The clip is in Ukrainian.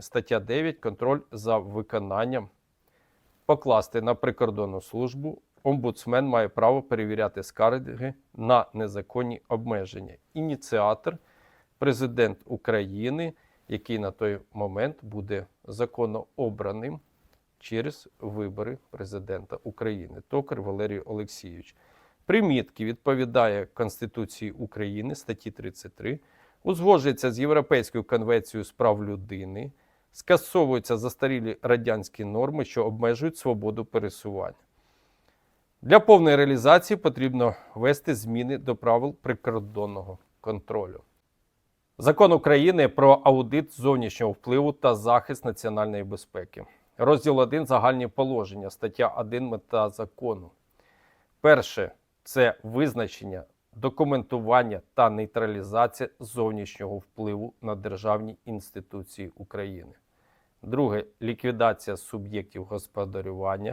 Стаття 9. Контроль за виконанням. Покласти на прикордонну службу. Омбудсмен має право перевіряти скарги на незаконні обмеження. Ініціатор президент України, який на той момент буде законно обраним через вибори президента України. Токар Валерій Олексійович. Примітки відповідає Конституції України статті 33, узгоджується з Європейською конвенцією з прав людини, скасовуються застарілі радянські норми, що обмежують свободу пересування. Для повної реалізації потрібно ввести зміни до правил прикордонного контролю. Закон України про аудит зовнішнього впливу та захист національної безпеки. Розділ 1 загальні положення, стаття 1 мета закону. Перше це визначення, документування та нейтралізація зовнішнього впливу на державні інституції України. Друге ліквідація суб'єктів господарювання